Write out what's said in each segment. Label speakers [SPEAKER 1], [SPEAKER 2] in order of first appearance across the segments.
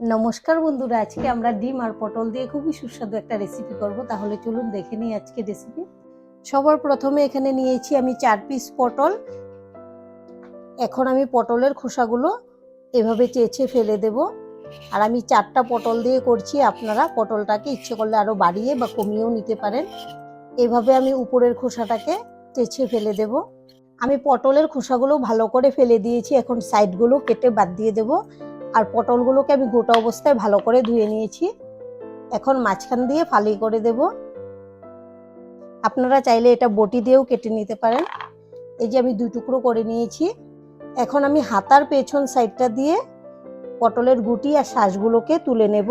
[SPEAKER 1] নমস্কার বন্ধুরা, আজকে আমরা ডিম আর পটল দিয়ে খুবই সুস্বাদু একটা রেসিপি করব। তাহলে চলুন দেখে নিই আজকে রেসিপি সবার প্রথমে এখানে নিয়েছি আমি চার পিস পটল। এখন আমি পটলের খোসাগুলো এভাবে চেঁচে ফেলে দেব। আর আমি চারটা পটল দিয়ে করছি, আপনারা পটলটাকে ইচ্ছে করলে আরও বাড়িয়ে বা কমিয়েও নিতে পারেন। এভাবে আমি উপরের খোসাটাকে চেঁচে ফেলে দেব। আমি পটলের খোসাগুলো ভালো করে ফেলে দিয়েছি, এখন সাইডগুলো কেটে বাদ দিয়ে দেবো। আর পটলগুলোকে আমি গোটা অবস্থায় ভালো করে ধুয়ে নিয়েছি। এখন মাঝখান দিয়ে ফালি করে দেব। আপনারা চাইলে এটা বটি দিয়েও কেটে নিতে পারেন। এই যে আমি দুই টুকরো করে নিয়েছি। এখন আমি হাতার পেছন সাইডটা দিয়ে পটলের গুটি আর শ্বাসগুলোকে তুলে নেব।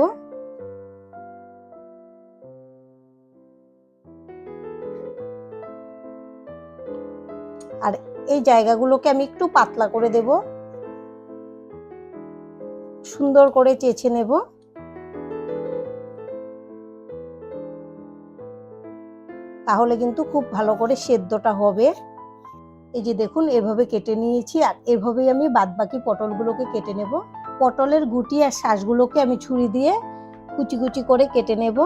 [SPEAKER 1] আর এই জায়গাগুলোকে আমি একটু পাতলা করে দেবো। সুন্দর করে চেঁচে নেব। তাহলে কিন্তু খুব ভালো করে সেদ্ধটা হবে। এই যে দেখুন, এভাবে কেটে নিয়েছি আর এভাবেই আমি বাদবাকি পটলগুলোকে কেটে নেব। পটলের গুটি আর শ্বাসগুলোকে আমি ছুরি দিয়ে কুচি কুচি করে কেটে নেব।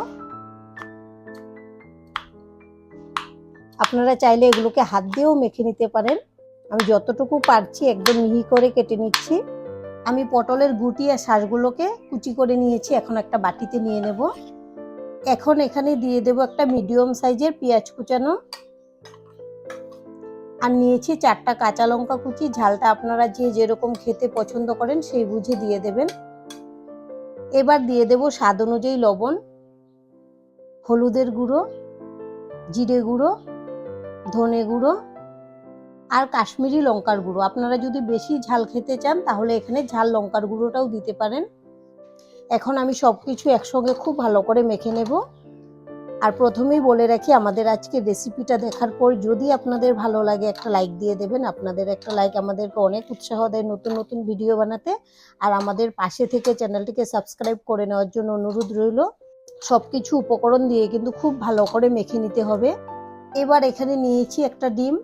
[SPEAKER 1] আপনারা চাইলে এগুলোকে হাত দিয়েও মেখে নিতে পারেন। আমি যতটুকু পারছি একদম মিহি করে কেটে নিচ্ছি। আমি পটলের গুটি আর শ্বাসগুলোকে কুচি করে নিয়েছি, এখন একটা বাটিতে নিয়ে নেব। এখন এখানে দিয়ে দেব একটা মিডিয়াম সাইজের পেঁয়াজ কুচানো। আর নিয়েছি চারটা কাঁচা লঙ্কা কুচি, ঝালটা আপনারা যে যেরকম খেতে পছন্দ করেন সেই বুঝে দিয়ে দেবেন। এবার দিয়ে দেব স্বাদ অনুযায়ী লবণ, হলুদের গুঁড়ো, জিরে গুঁড়ো, ধনে গুঁড়ো আর কাশ্মীরি লঙ্কার গুঁড়ো। আপনারা যদি বেশি ঝাল খেতে চান, তাহলে এখানে ঝাল লঙ্কার গুঁড়োটাও দিতে পারেন। এখন আমি সব কিছু একসঙ্গে খুব ভালো করে মেখে নেব। আর প্রথমেই বলে রাখি, আমাদের আজকে রেসিপিটা দেখার পর যদি আপনাদের ভালো লাগে, একটা লাইক দিয়ে দেবেন। আপনাদের একটা লাইক আমাদেরকে অনেক উৎসাহ দেয় নতুন নতুন ভিডিও বানাতে। আর আমাদের পাশে থেকে চ্যানেলটিকে সাবস্ক্রাইব করে নেওয়ার জন্য অনুরোধ রইল। সব কিছু উপকরণ দিয়ে কিন্তু খুব ভালো করে মেখে নিতে হবে। এবার এখানে নিয়েছি একটা ডিম।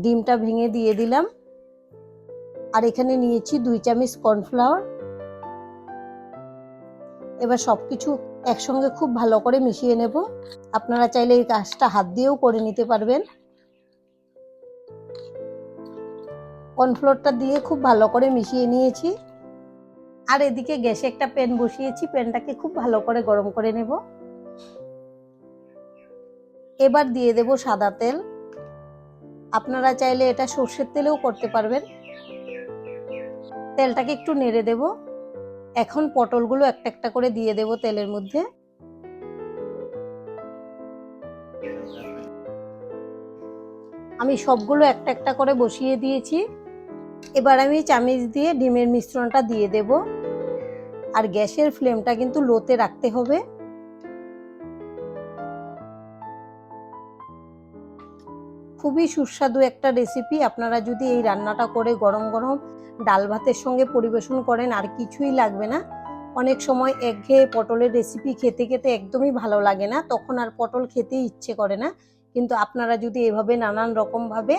[SPEAKER 1] ডিমটা ভেঙে দিয়ে দিলাম। আর এখানে নিয়েছি দুই চামচ কর্নফ্লাওয়ার। এবার সব কিছু একসঙ্গে খুব ভালো করে মিশিয়ে নেব। আপনারা চাইলে এই কাজটা হাত দিয়েও করে নিতে পারবেন। কর্নফ্লোরটা দিয়ে খুব ভালো করে মিশিয়ে নিয়েছি। আর এদিকে গ্যাসে একটা প্যান বসিয়েছি। প্যানটাকে খুব ভালো করে গরম করে নেব। এবার দিয়ে দেব সাদা তেল। আপনারা চাইলে এটা সর্ষের তেলেও করতে পারবেন। তেলটাকে একটু নেড়ে দেব। এখন পটলগুলো একটা একটা করে দিয়ে দেব তেলের মধ্যে। আমি সবগুলো একটা একটা করে বসিয়ে দিয়েছি। এবার আমি চামিচ দিয়ে ডিমের মিশ্রণটা দিয়ে দেব। আর গ্যাসের ফ্লেমটা কিন্তু লোতে রাখতে হবে। খুবই সুস্বাদু একটা রেসিপি আপনারা যদি এই রান্নাটা করে গরম গরম ডাল ভাতের সঙ্গে পরিবেশন করেন, আর কিছুই লাগবে না। অনেক সময় একঘেয়ে পটলের রেসিপি খেতে খেতে একদমই ভালো লাগে না, তখন আর পটল খেতে ইচ্ছে করে না। কিন্তু আপনারা যদি এভাবে নানান রকমভাবে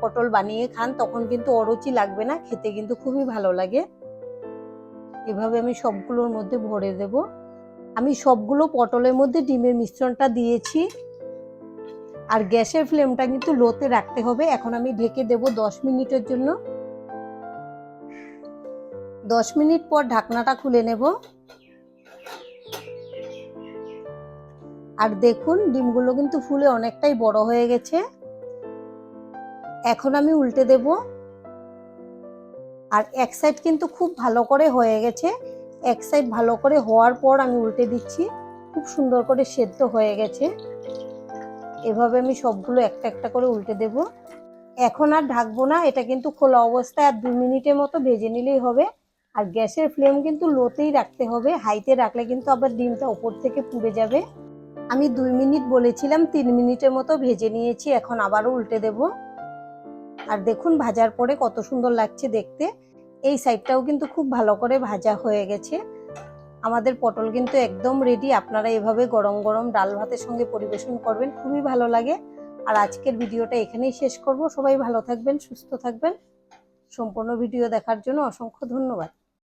[SPEAKER 1] পটল বানিয়ে খান, তখন কিন্তু অরুচি লাগবে না, খেতে কিন্তু খুবই ভালো লাগে। এভাবে আমি সবগুলোর মধ্যে ভরে দেব। আমি সবগুলো পটলের মধ্যে ডিমের মিশ্রণটা দিয়েছি। আর গ্যাসের ফ্লেমটা কিন্তু লোতে রাখতে হবে। এখন আমি ঢেকে দেব দশ মিনিটের জন্য। দশ মিনিট পর ঢাকনাটা খুলে নেব। আর দেখুন, ডিমগুলো কিন্তু ফুলে অনেকটাই বড় হয়ে গেছে। এখন আমি উল্টে দেব। আর এক সাইড কিন্তু খুব ভালো করে হয়ে গেছে। এক সাইড ভালো করে হওয়ার পর আমি উল্টে দিচ্ছি। খুব সুন্দর করে সেদ্ধ হয়ে গেছে। এভাবে আমি সবগুলো একটা একটা করে উল্টে দেব। এখন আর ঢাকবো না, এটা কিন্তু খোলা অবস্থায় আর দু মিনিটের মতো ভেজে নিলেই হবে। আর গ্যাসের ফ্লেম কিন্তু লোতেই রাখতে হবে, হাইতে রাখলে কিন্তু আবার ডিমটা ওপর থেকে পুড়ে যাবে। আমি দুই মিনিট বলেছিলাম, তিন মিনিটের মতো ভেজে নিয়েছি, এখন আবারও উল্টে দেব। আর দেখুন ভাজার পরে কত সুন্দর লাগছে দেখতে। এই সাইডটাও কিন্তু খুব ভালো করে ভাজা হয়ে গেছে। আমাদের পটল কিন্তু একদম রেডি আপনারা এভাবে গরম গরম ডাল ভাতের সঙ্গে পরিবেশন করবেন, খুবই ভালো লাগে। আর আজকের ভিডিওটা এখানেই শেষ করব। সবাই ভালো থাকবেন, সুস্থ থাকবেন। সম্পূর্ণ ভিডিও দেখার জন্য অসংখ্য ধন্যবাদ।